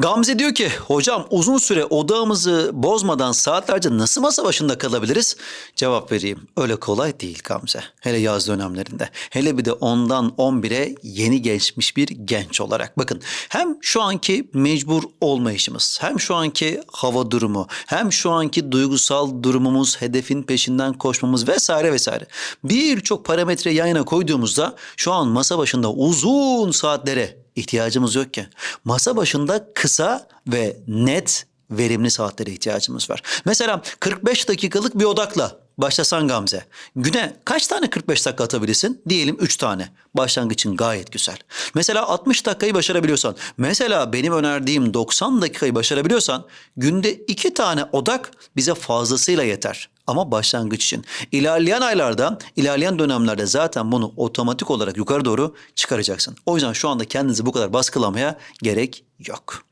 Gamze diyor ki hocam uzun süre odağımızı bozmadan saatlerce nasıl masa başında kalabiliriz? Cevap vereyim. Öyle kolay değil Gamze. Hele yaz dönemlerinde. Hele bir de ondan 11'e yeni geçmiş bir genç olarak. Bakın hem şu anki mecbur olmayışımız, hem şu anki hava durumu, hem şu anki duygusal durumumuz, hedefin peşinden koşmamız vesaire vesaire. Birçok parametre yan yana koyduğumuzda şu an masa başında uzun saatlere ihtiyacımız yok ki. Masa başında kısa ve net verimli saatlere ihtiyacımız var. Mesela 45 dakikalık bir odakla başlasan Gamze. Güne kaç tane 45 dakika atabilirsin? Diyelim 3 tane. Başlangıç için gayet güzel. Mesela 60 dakikayı başarabiliyorsan, mesela benim önerdiğim 90 dakikayı başarabiliyorsan günde 2 tane odak bize fazlasıyla yeter. Ama başlangıç için. İlerleyen aylarda, ilerleyen dönemlerde zaten bunu otomatik olarak yukarı doğru çıkaracaksın. O yüzden şu anda kendinizi bu kadar baskılamaya gerek yok.